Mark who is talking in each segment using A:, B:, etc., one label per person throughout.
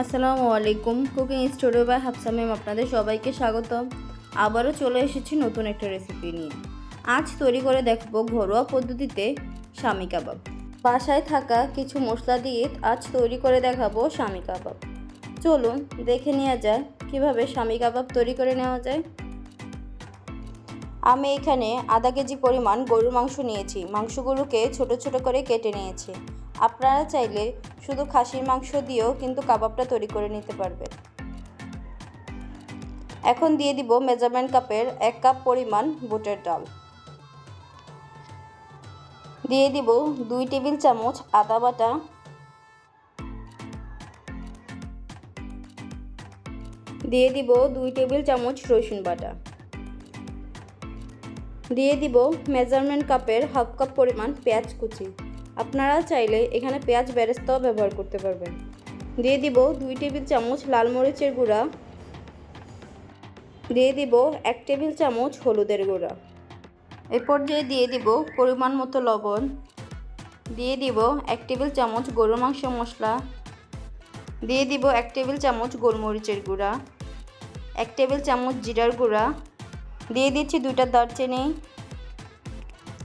A: আসসালামু আলাইকুম। Cooking studio by Hafsa ma'am আপনাদের সবাইকে স্বাগতম। আবারও চলে এসেছি নতুন একটা রেসিপি নিয়ে। আজ তৈরি করে দেখব ঘরোয়া পদ্ধতিতে স্বামী কাবাব। বাসায় থাকা কিছু মশলা দিয়ে আজ তৈরি করে দেখাবো স্বামী কাবাব। চলুন দেখে নেওয়া যায় কীভাবে স্বামী কাবাব তৈরি করে নেওয়া যায়। আমি এখানে আধা কেজি পরিমাণ গরুর মাংস নিয়েছি। মাংসগুলোকে ছোট ছোট করে কেটে নিয়েছি। আপনারা চাইলে শুধু খাসির মাংস দিয়েও কিন্তু কাবাবটা তৈরি করে নিতে পারবেন। এখন দিয়ে দিব মেজারমেন্ট কাপের এক কাপ পরিমাণ বুটের ডাল। দিয়ে দিব দুই টেবিল চামচ আদা বাটা। দিয়ে দিব দুই টেবিল চামচ রসুন বাটা। দিয়ে দিব মেজারমেন্ট কাপের হাফ কাপ পরিমাণ পেঁয়াজ কুচি। আপনারা চাইলে এখানে পেঁয়াজ বেরেস্তাও ব্যবহার করতে পারবেন। দিয়ে দিব দুই টেবিল চামচ লাল মরিচের গুঁড়া। দিয়ে দিব এক টেবিল চামচ হলুদের গুঁড়া। এ পর্যায়ে দিয়ে দিব পরিমাণ মতো লবণ। দিয়ে দিব এক টেবিল চামচ গরু মাংস মশলা। দিয়ে দিব এক টেবিল চামচ গোলমরিচের গুঁড়া। এক টেবিল চামচ জিরার গুঁড়া। দিয়ে দিচ্ছি দুইটা দারচিনি,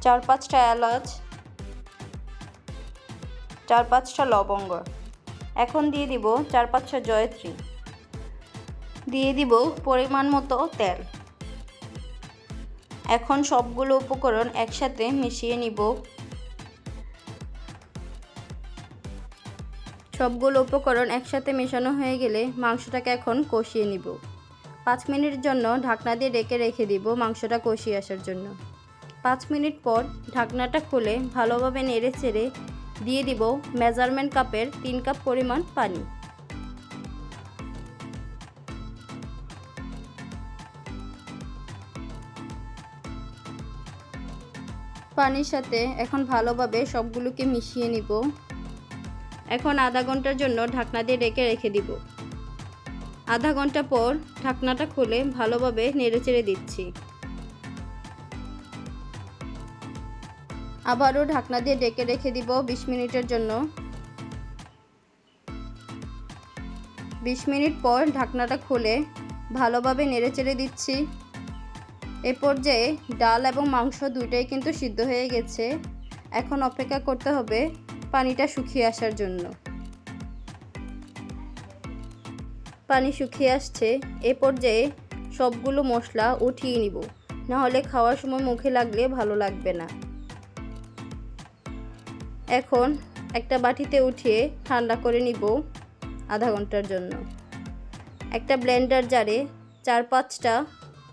A: চার পাঁচটা এলাচ, চার পাঁচটা লবঙ্গ। এখন দিয়ে দিব চার পাঁচটা জয়ত্রী। দিয়ে দিব পরিমাণ মতো তেল। এখন সবগুলো উপকরণ একসাথে মিশিয়ে নিব। সবগুলো উপকরণ একসাথে মেশানো হয়ে গেলে মাংসটাকে এখন কষিয়ে নিব। পাঁচ মিনিট জন্য ঢাকনা দিয়ে রেখে রেখে দিব মাংসটা কষিয়ে আসার জন্য। পাঁচ মিনিট পর ঢাকনাটা খুলে ভালোভাবে নেড়ে চেড়ে দিয়ে দিব মেজারমেন্ট কাপের তিন কাপ পরিমাণ পানি। পানির সাথে এখন ভালোভাবে সবগুলোকে মিশিয়ে নিব। এখন আধা ঘণ্টার জন্য ঢাকনা দিয়ে রেখে রেখে দিব। আধা ঘণ্টা পর ঢাকনাটা খুলে ভালোভাবে নেড়েচেড়ে দিচ্ছি। আবারও ঢাকনা দিয়ে ডেকে রেখে দিব বিশ মিনিটের জন্য। বিশ মিনিট পর ঢাকনাটা খুলে ভালোভাবে নেড়েচেড়ে দিচ্ছি। এ পর্যায়ে ডাল এবং মাংস দুইটাই কিন্তু সিদ্ধ হয়ে গেছে। এখন অপেক্ষা করতে হবে পানিটা শুকিয়ে আসার জন্য। পানি শুকিয়ে আসছে, এ পর্যায়ে সবগুলো মশলা উঠিয়ে নিব। নাহলে খাওয়ার সময় মুখে লাগলে ভালো লাগবে না। এখন একটা বাটিতে উঠিয়ে ঠান্ডা করে নিব আধা ঘণ্টার জন্য। একটা ব্লেন্ডার জারে চার পাঁচটা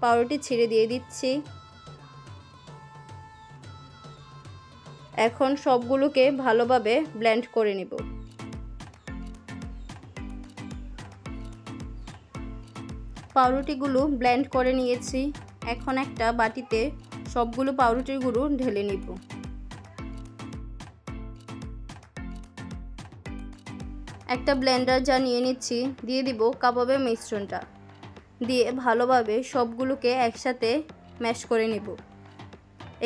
A: পাউরুটি ছিঁড়ে দিয়ে দিচ্ছি। এখন সবগুলোকে ভালোভাবে ব্লেন্ড করে নিব। পাউরুটিগুলো ব্লেন্ড করে নিয়েছি। এখন একটা বাটিতে সবগুলো পাউরুটির গুঁড়ো ঢেলে নিব। একটা ব্লেন্ডার যা নিয়ে নিচ্ছি, দিয়ে দিব কাবাবের মিশ্রণটা। দিয়ে ভালোভাবে সবগুলোকে একসাথে ম্যাশ করে নিব।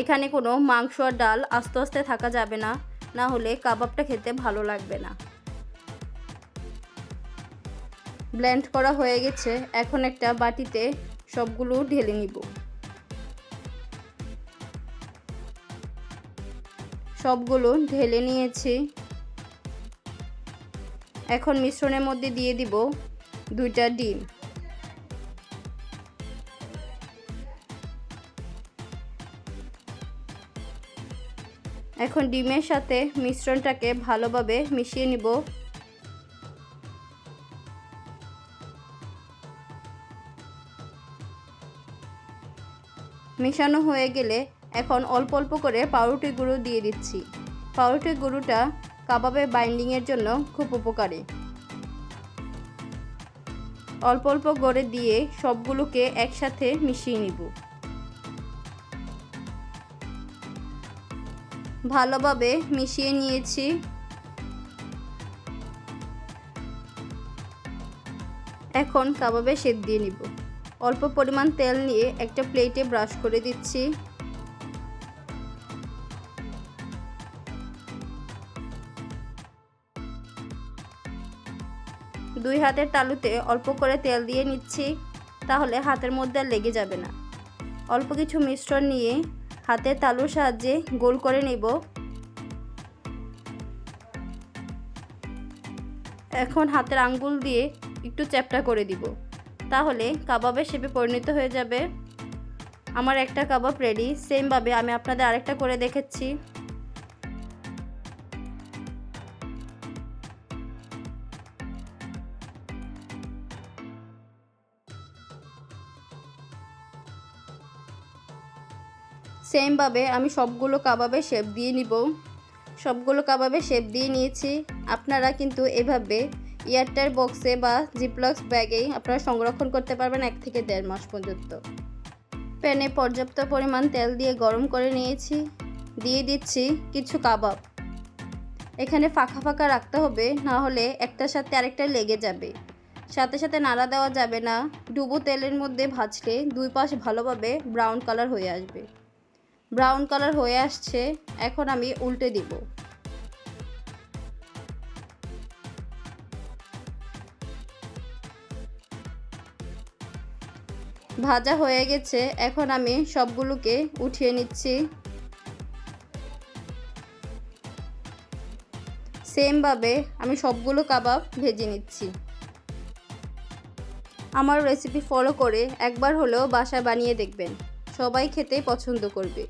A: এখানে কোনো মাংস আর ডাল আস্তে আস্তে থাকা যাবে না না হলে কাবাবটা খেতে ভালো লাগবে না। ব্লেন্ড করা হয়ে গেছে, এখন একটা বাটিতে সবগুলো ঢেলে নিব। সবগুলো ঢেলে নিয়েছি। এখন মিশ্রণের মধ্যে দিয়ে দিব দুইটা ডিম। এখন ডিমের সাথে মিশ্রণটাকে ভালোভাবে মিশিয়ে নিব। মেশানো হয়ে গেলে এখন অল্প অল্প করে পাউরুটি গুঁড়ো দিয়ে দিচ্ছি। পাউরুটি গুঁড়োটা কাবাবের বাইন্ডিংয়ের জন্য খুব উপকারী। অল্প অল্প করে দিয়ে সবগুলোকে একসাথে মিশিয়ে নিব। ভালোভাবে মিশিয়ে নিয়েছি। এখন কাবাবে সেদ দিয়ে নিব। অল্প পরিমাণ তেল নিয়ে একটা প্লেটে ব্রাশ করে দিচ্ছি। দুই হাতের তালুতে অল্প করে তেল দিয়ে নিচ্ছি, তাহলে হাতের মধ্যে আর লেগে যাবে না। অল্প কিছু মিশ্রণ নিয়ে হাতের তালুর সাহায্যে গোল করে নেব। এখন হাতের আঙ্গুল দিয়ে একটু চ্যাপটা করে দিব। তাহলে কাবাবের শেপে পরিণত হয়ে যাবে। আমার একটা কাবাব রেডি সেমভাবে আমি আপনাদের আরেকটা করে দেখেছি। সেমভাবে আমি সবগুলো কাবাবে শেপ দিয়ে নিব। সবগুলো কাবাবে শেপ দিয়ে নিয়েছি। আপনারা কিন্তু এভাবে এয়ারটার বক্সে বা জিপ্লক্স ব্যাগেই আপনারা সংরক্ষণ করতে পারবেন এক থেকে দেড় মাস পর্যন্ত। প্যানে পর্যাপ্ত পরিমাণ তেল দিয়ে গরম করে নিয়েছি। দিয়ে দিচ্ছি কিছু কাবাব। এখানে ফাঁকা ফাঁকা রাখতে হবে, না হলে একটার সাথে আরেকটা লেগে যাবে। সাথে সাথে নাড়া দেওয়া যাবে না, ডুবো তেলের মধ্যে ভাজলে দুই পাশ ভালোভাবে ব্রাউন কালার হয়ে আসবে। ব্রাউন কালার হয়ে আসছে, এখন আমি উল্টে দিব। ভাজা হয়ে গেছে। এখন আমি সবগুলোকে উঠিয়ে নিচ্ছি। সেমভাবে আমি সবগুলো কাবাব ভেজে নিচ্ছি। আমার রেসিপি ফলো করে একবার হলেও বাসায় বানিয়ে দেখবেন। সবাই খেতেই পছন্দ করবে।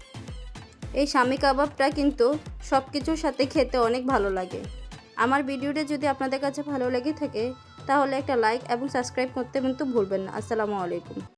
A: এই স্বামী কাবাবটা কিন্তু সব কিছুর সাথে খেতে অনেক ভালো লাগে। আমার ভিডিওটা যদি আপনাদের কাছে ভালো লেগে থাকে, তাহলে একটা লাইক এবং সাবস্ক্রাইব করতে কিন্তু ভুলবেন না। আসসালামু আলাইকুম।